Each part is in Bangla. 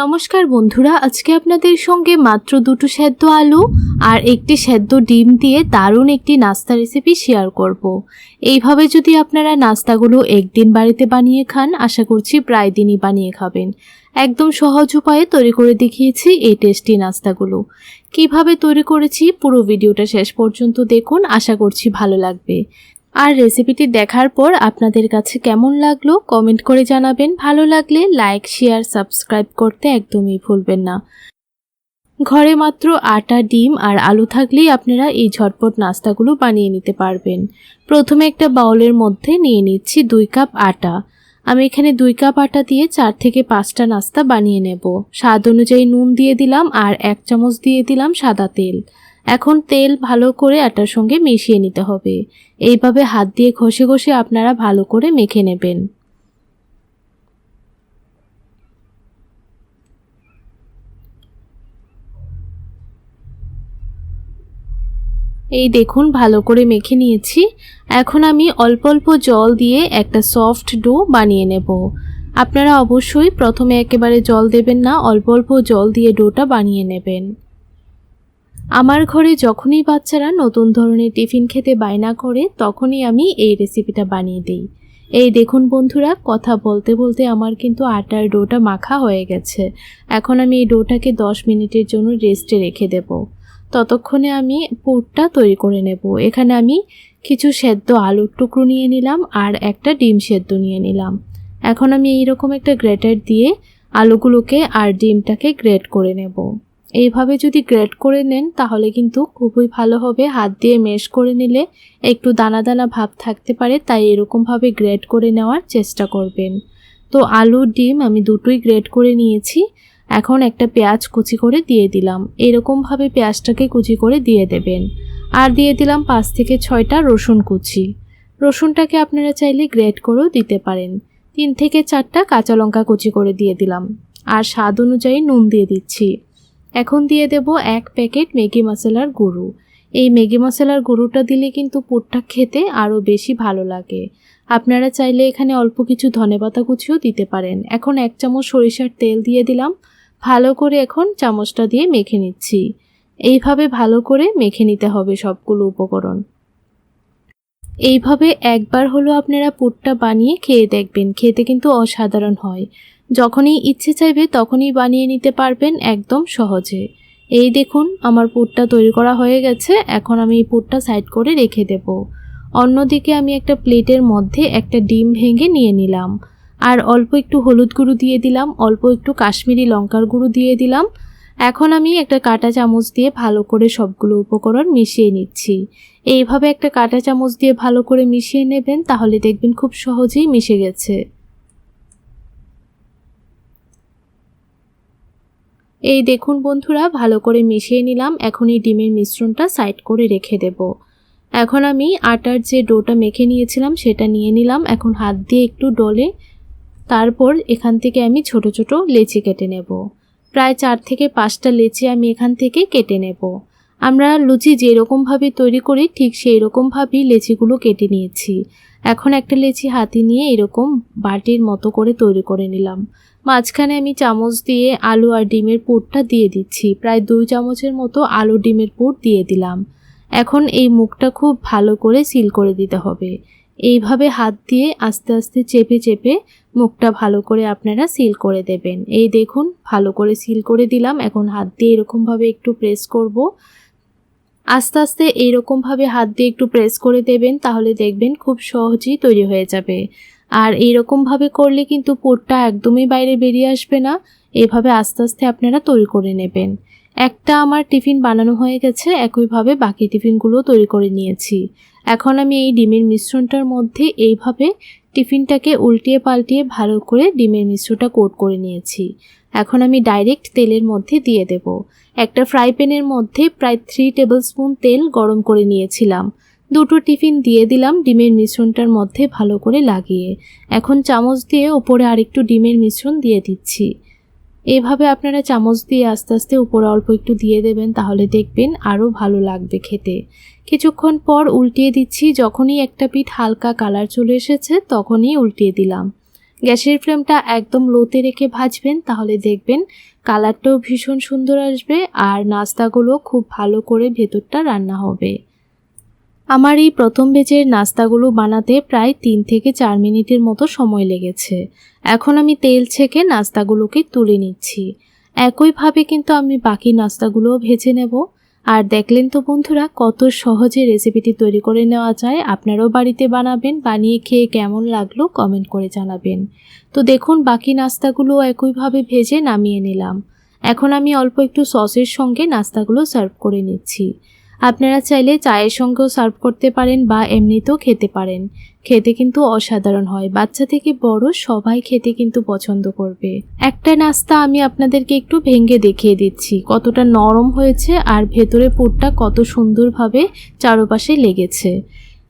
নমস্কার বন্ধুরা, আজকে আপনাদের সঙ্গে মাত্র দুটো সেদ্ধ আলু আর একটি সেদ্ধ ডিম দিয়ে দারুণ একটি নাস্তা রেসিপি শেয়ার করব। এইভাবে যদি আপনারা নাস্তাগুলো একদিন বাড়িতে বানিয়ে খান, আশা করছি প্রায় দিনই বানিয়ে খাবেন। একদম সহজ উপায়ে তৈরি করে দেখিয়েছি এই টেস্টি নাস্তাগুলো। কীভাবে তৈরি করেছি পুরো ভিডিওটা শেষ পর্যন্ত দেখুন, আশা করছি ভালো লাগবে। আর রেসিপিটি দেখার পর আপনাদের কাছে কেমন লাগল কমেন্ট করে জানাবেন। ভালো লাগলে লাইক শেয়ার সাবস্ক্রাইব করতে একদমই ভুলবেন না। ঘরে মাত্র আটা, ডিম আর আলু থাকলেই আপনারা এই ঝটপট নাস্তাগুলো বানিয়ে নিতে পারবেন। প্রথমে একটা বাউলের মধ্যে নিয়ে নিচ্ছি দুই কাপ আটা। আমি এখানে দুই কাপ আটা দিয়ে চার থেকে পাঁচটা নাস্তা বানিয়ে নেব। স্বাদ অনুযায়ী নুন দিয়ে দিলাম আর এক চামচ দিয়ে দিলাম সাদা তেল। এখন তেল ভালো করে আটার সঙ্গে মিশিয়ে নিতে হবে। এইভাবে হাত দিয়ে ঘষে ঘষে আপনারা ভালো করে মেখে নেবেন। এই দেখুন, ভালো করে মেখে নিয়েছি। এখন আমি অল্প অল্প জল দিয়ে একটা সফট ডো বানিয়ে নেব। আপনারা অবশ্যই প্রথমে একেবারে জল দেবেন না, অল্প অল্প জল দিয়ে ডোটা বানিয়ে নেবেন। আমার ঘরে যখনই বাচ্চারা নতুন ধরনের টিফিন খেতে বায়না করে, তখনই আমি এই রেসিপিটা বানিয়ে দিই। এই দেখুন বন্ধুরা, কথা বলতে বলতে আমার কিন্তু আটার ডোটা মাখা হয়ে গেছে। এখন আমি এই ডোটাকে দশ মিনিটের জন্য রেস্টে রেখে দেব। ততক্ষণে আমি পুরটা তৈরি করে নেব। এখানে আমি কিছু সেদ্ধ আলুর টুকরো নিয়ে নিলাম আর একটা ডিম সেদ্ধ নিয়ে নিলাম। এখন আমি এইরকম একটা গ্রেটার দিয়ে আলুগুলোকে আর ডিমটাকে গ্রেট করে নেব। এইভাবে যদি গ্রেট করে নেন, তাহলে কিন্তু খুবই ভালো হবে। হাত দিয়ে মেশ করে নিলে একটু দানা দানা ভাব থাকতে পারে, তাই এরকমভাবে গ্রেট করে নেওয়ার চেষ্টা করবেন। তো আলু ডিম আমি দুটোই গ্রেট করে নিয়েছি। এখন একটা পেঁয়াজ কুচি করে দিয়ে দিলাম। এরকমভাবে পেঁয়াজটাকে কুচি করে দিয়ে দেবেন। আর দিয়ে দিলাম পাঁচ থেকে ছয়টা রসুন কুচি। রসুনটাকে আপনারা চাইলে গ্রেট করেও দিতে পারেন। তিন থেকে চারটা কাঁচা লঙ্কা কুচি করে দিয়ে দিলাম। আর স্বাদ অনুযায়ী নুন দিয়ে দিচ্ছি। এখন দিয়ে দেব এক প্যাকেট ম্যাগি মশলার গুঁড়ো। এই ম্যাগি মশলার গুঁড়োটা দিলে কিন্তু পুরটা খেতে আরও বেশি ভালো লাগে। আপনারা চাইলে এখানে অল্প কিছু ধনেপাতা কুচিও দিতে পারেন। এখন এক চামচ সরিষার তেল দিয়ে দিলাম। ভালো করে এখন চামচটা দিয়ে মেখে নিচ্ছি। এইভাবে ভালো করে মেখে নিতে হবে সবগুলো উপকরণ। এইভাবে একবার হলো আপনারা পুরটা বানিয়ে খেয়ে দেখবেন। খেতে কিন্তু অসাধারণ হয়। যখনই ইচ্ছে চাইবে তখনই বানিয়ে নিতে পারবেন একদম সহজে। এই দেখুন, আমার পুরটা তৈরি করা হয়ে গেছে। এখন আমি এই পুরটা সাইড করে রেখে দেব। অন্যদিকে আমি একটা প্লেটের মধ্যে একটা ডিম ভেঙে নিয়ে নিলাম। আর অল্প একটু হলুদ গুঁড়ো দিয়ে দিলাম, অল্প একটু কাশ্মীরি লঙ্কার গুঁড়ো দিয়ে দিলাম। এখন আমি একটা কাঁটা চামচ দিয়ে ভালো করে সবগুলো উপকরণ মিশিয়ে নিচ্ছি। এইভাবে একটা কাঁটা চামচ দিয়ে ভালো করে মিশিয়ে নেবেন, তাহলে দেখবেন খুব সহজেই মিশে গেছে। এই দেখুন বন্ধুরা, ভালো করে মিশিয়ে নিলাম। এখন এই ডিমের মিশ্রণটা সাইড করে রেখে দেব। এখন আমি আটার যে ডোটা মেখে নিয়েছিলাম, সেটা নিয়ে নিলাম। এখন হাত দিয়ে একটু ডলে, তারপর এখান থেকে আমি ছোট ছোট লেচি কেটে নেব। প্রায় চার থেকে পাঁচটা লেচি আমি এখান থেকে কেটে নেব। আমরা লুচি যেরকমভাবে তৈরি করি, ঠিক সেই রকমভাবেই লেচিগুলো কেটে নিয়েছি। এখন একটা লেচি হাতে নিয়ে এরকম বাটির মতো করে তৈরি করে নিলাম। মাঝখানে আমি চামচ দিয়ে আলু আর ডিমের পুরটা দিয়ে দিচ্ছি। প্রায় দুই চামচের মতো আলু ডিমের পুর দিয়ে দিলাম। এখন এই মুখটা খুব ভালো করে সিল করে দিতে হবে। এইভাবে হাত দিয়ে আস্তে আস্তে চেপে চেপে মুখটা ভালো করে আপনারা সিল করে দেবেন। এই দেখুন, ভালো করে সিল করে দিলাম। এখন হাত দিয়ে এরকমভাবে একটু প্রেস করব। আস্তে আস্তে এইরকমভাবে হাত দিয়ে একটু প্রেস করে দেবেন, তাহলে দেখবেন খুব সহজেই তৈরি হয়ে যাবে। আর এইরকমভাবে করলে কিন্তু পোটটা একদমই বাইরে বেরিয়ে আসবে না। এভাবে আস্তে আস্তে আপনারা তৈরি করে নেবেন। একটা আমার টিফিন বানানো হয়ে গেছে, একইভাবে বাকি টিফিনগুলো তৈরি করে নিয়েছি। এখন আমি এই ডিমের মিশ্রণটার মধ্যে এইভাবে টিফিনটাকে উল্টিয়ে পাল্টিয়ে ভালো করে ডিমের মিশ্রটা কোট করে নিয়েছি। এখন আমি ডাইরেক্ট তেলের মধ্যে দিয়ে দেব। একটা ফ্রাই প্যানের মধ্যে প্রায় থ্রি টেবিল স্পুন তেল গরম করে নিয়েছিলাম। দুটো টিফিন দিয়ে দিলাম ডিমের মিশ্রণটার মধ্যে ভালো করে লাগিয়ে। এখন চামচ দিয়ে ওপরে আরেকটু ডিমের মিশ্রণ দিয়ে দিচ্ছি। এভাবে আপনারা চামচ দিয়ে আস্তে আস্তে উপরে অল্প একটু দিয়ে দেবেন, তাহলে দেখবেন আরও ভালো লাগবে খেতে। কিছুক্ষণ পর উল্টিয়ে দিচ্ছি, যখনই একটা পিঠ হালকা কালার চলে এসেছে, তখনই উল্টিয়ে দিলাম। গ্যাসের ফ্লেমটা একদম লোতে রেখে ভাজবেন, তাহলে দেখবেন কালারটাও ভীষণ সুন্দর আসবে আর নাস্তাগুলো খুব ভালো করে ভেতরটা রান্না হবে। আমার এই প্রথম বেচের নাস্তাগুলো বানাতে প্রায় তিন থেকে চার মিনিটের মতো সময় লেগেছে। এখন আমি তেল ছেঁকে নাস্তাগুলোকে তুলে নিচ্ছি। একইভাবে কিন্তু আমি বাকি নাস্তাগুলোও ভেজে নেব। আর দেখলেন তো বন্ধুরা, কত সহজে রেসিপিটি তৈরি করে নেওয়া যায়। আপনারাও বাড়িতে বানাবেন, বানিয়ে খেয়ে কেমন লাগল কমেন্ট করে জানাবেন। তো দেখুন, বাকি নাস্তাগুলো একইভাবে ভেজে নামিয়ে নিলাম। এখন আমি অল্প একটু সসের সঙ্গে নাস্তাগুলো সার্ভ করে নিচ্ছি। আপনারা চাইলে চায়ের সঙ্গেও সার্ভ করতে পারেন বা এমনিতেও খেতে পারেন। খেতে কিন্তু অসাধারণ হয়। বাচ্চা থেকে বড় সবাই খেতে কিন্তু পছন্দ করবে। একটা নাস্তা আমি আপনাদেরকে একটু ভেঙে দেখিয়ে দিচ্ছি। কতটা নরম হয়েছে আর ভেতরে পুরটা কত সুন্দরভাবে চারপাশে লেগেছে।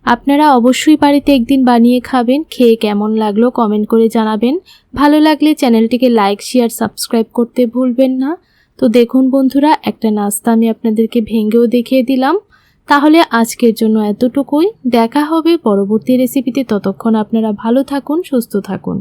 আপনারা অবশ্যই বাড়িতে একদিন বানিয়ে খাবেন। খেয়ে কেমন লাগল কমেন্ট করে জানাবেন। ভালো লাগলে চ্যানেলটিকে লাইক, শেয়ার, সাবস্ক্রাইব করতে ভুলবেন না। তো দেখুন বন্ধুরা, একটা নাস্তা আমি আপনাদেরকে ভেঙ্গেও দেখিয়ে দিলাম। তাহলে আজকের জন্য এতটুকুই। দেখা হবে পরবর্তী রেসিপিতে ততক্ষণ আপনারা ভালো থাকুন, সুস্থ থাকুন।